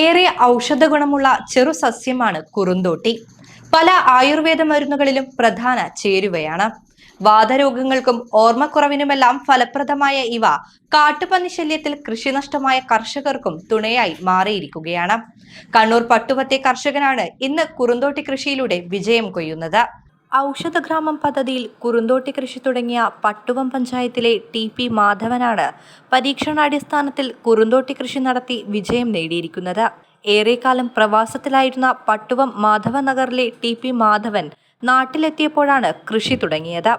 ഏറെ ഔഷധ ഗുണമുള്ള ചെറു സസ്യമാണ് കുറുന്തോട്ടി. പല ആയുർവേദ മരുന്നുകളിലും പ്രധാന ചേരുവയാണ്. വാദരോഗങ്ങൾക്കും ഓർമ്മക്കുറവിനുമെല്ലാം ഫലപ്രദമായ ഇവ കാട്ടുപന്നി ശല്യത്തിൽ കൃഷിനഷ്ടമായ കർഷകർക്കും തുണയായി മാറിയിരിക്കുകയാണ്. കണ്ണൂർ പട്ടുപത്തെ കർഷകനാണ് ഇന്ന് കുറുന്തോട്ടി കൃഷിയിലൂടെ വിജയം കൊയ്യുന്നത്. ഔഷധഗ്രാമം പദ്ധതിയിൽ കുറുന്തോട്ടി കൃഷി തുടങ്ങിയ പട്ടുവം പഞ്ചായത്തിലെ ടി പി മാധവനാണ് പരീക്ഷണാടിസ്ഥാനത്തിൽ കുറുന്തോട്ടി കൃഷി നടത്തി വിജയം നേടിയിരിക്കുന്നത്. ഏറെക്കാലം പ്രവാസത്തിലായിരുന്ന പട്ടുവം മാധവ നഗറിലെ ടി പി മാധവൻ നാട്ടിലെത്തിയപ്പോഴാണ് കൃഷി തുടങ്ങിയത്.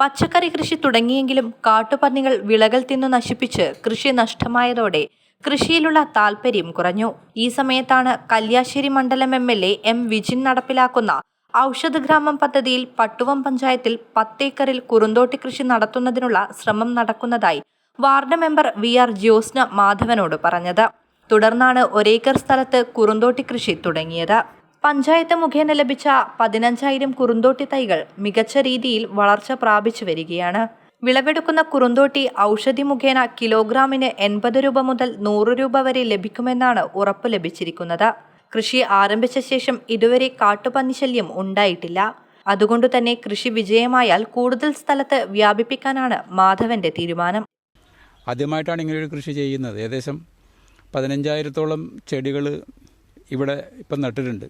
പച്ചക്കറി കൃഷി തുടങ്ങിയെങ്കിലും കാട്ടുപന്നികൾ വിളകൾ തിന്നു നശിപ്പിച്ച് കൃഷി നഷ്ടമായതോടെ കൃഷിയിലുള്ള താൽപ്പര്യം കുറഞ്ഞു. ഈ സമയത്താണ് കല്യാശ്ശേരി മണ്ഡലം M L A M Vijin നടപ്പിലാക്കുന്ന ഔഷധഗ്രാമം പദ്ധതിയിൽ പട്ടുവം പഞ്ചായത്തിൽ പത്തേക്കറിൽ കുറുന്തോട്ടി കൃഷി നടത്തുന്നതിനുള്ള ശ്രമം നടക്കുന്നതായി ward member V R Jyotsna മാധവനോട് പറഞ്ഞത്. തുടർന്നാണ് ഒരേക്കർ സ്ഥലത്ത് കുറുന്തോട്ടി കൃഷി തുടങ്ങിയത്. പഞ്ചായത്ത് മുഖേന ലഭിച്ച പതിനഞ്ചായിരം കുറുന്തോട്ടി തൈകൾ മികച്ച രീതിയിൽ വളർച്ച പ്രാപിച്ചു വരികയാണ്. വിളവെടുക്കുന്ന കുറുന്തോട്ടി ഔഷധി മുഖേന കിലോഗ്രാമിന് എൺപത് രൂപ മുതൽ നൂറ് രൂപ വരെ ലഭിക്കുമെന്നാണ് ഉറപ്പ് ലഭിച്ചിരിക്കുന്നത്. കൃഷി ആരംഭിച്ച ശേഷം ഇതുവരെ കാട്ടുപന്നി ശല്യം ഉണ്ടായിട്ടില്ല. അതുകൊണ്ട് തന്നെ കൃഷി വിജയമായാൽ കൂടുതൽ സ്ഥലത്ത് വ്യാപിപ്പിക്കാനാണ് മാധവന്റെ തീരുമാനം. ആദ്യമായിട്ടാണ് ഇങ്ങനെ ഒരു കൃഷി ചെയ്യുന്നത്. ഏകദേശം പതിനഞ്ചായിരത്തോളം ചെടികൾ ഇവിടെ ഇപ്പം നട്ടിട്ടുണ്ട്.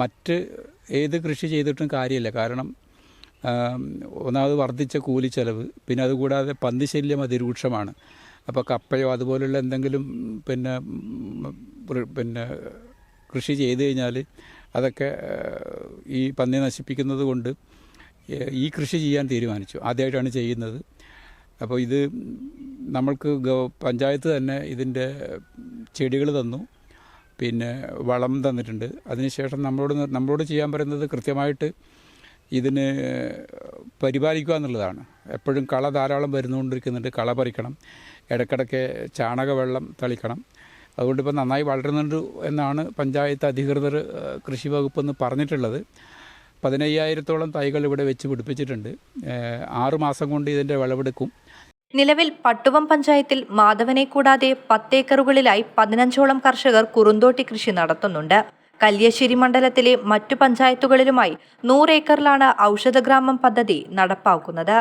മറ്റ് ഏത് കൃഷി ചെയ്തിട്ടും കാര്യമില്ല. കാരണം ഒന്നാമത് വർദ്ധിച്ച കൂലി കൂലിച്ചെലവ് പിന്നെ അതുകൂടാതെ പന്നിശല്യം അതിരൂക്ഷമാണ്. അപ്പോൾ കപ്പയോ അതുപോലുള്ള എന്തെങ്കിലും പിന്നെ പിന്നെ കൃഷി ചെയ്ത് കഴിഞ്ഞാൽ അതൊക്കെ ഈ പന്നി നശിപ്പിക്കുന്നത് കൊണ്ട് ഈ കൃഷി ചെയ്യാൻ തീരുമാനിച്ചു. ആദ്യമായിട്ടാണ് ചെയ്യുന്നത്. അപ്പോൾ ഇത് നമ്മൾക്ക് പഞ്ചായത്ത് തന്നെ ഇതിന്റെ ചെടികൾ തന്നു. പിന്നെ വളം തന്നിട്ടുണ്ട്. അതിനുശേഷം നമ്മളോട് നമ്മളോട് ചെയ്യാൻ പറയുന്നത് കൃത്യമായിട്ട് ഇതിന് പരിപാലിക്കുക എന്നുള്ളതാണ്. എപ്പോഴും കള ധാരാളം വരുന്നുകൊണ്ടിരിക്കുന്നുണ്ട്. കള പറിക്കണം. ഇടയ്ക്കിടയ്ക്ക് ചാണകവെള്ളം തളിക്കണം. അതുകൊണ്ട് ഇപ്പോൾ നന്നായി വളരുന്നുണ്ട് എന്നാണ് പഞ്ചായത്ത് അധികൃതർ കൃഷി വകുപ്പ് എന്ന് പറഞ്ഞിട്ടുള്ളത്. പതിനയ്യായിരത്തോളം തൈകൾ ഇവിടെ വെച്ച് പിടിപ്പിച്ചിട്ടുണ്ട്. ആറുമാസം ആറ് മാസം കൊണ്ട് ഇതിന്റെ വിളവെടുക്കും. നിലവിൽ പട്ടുവം പഞ്ചായത്തിൽ മാധവനെ കൂടാതെ പത്തേക്കറുകളിലായി പതിനഞ്ചോളം കർഷകർ കുറുന്തോട്ടി കൃഷി നടത്തുന്നുണ്ട്. കല്യശ്ശേരി മണ്ഡലത്തിലെ മറ്റു പഞ്ചായത്തുകളിലുമായി നൂറേക്കറിലാണ് ഔഷധഗ്രാമം പദ്ധതി നടപ്പാക്കുന്നത്.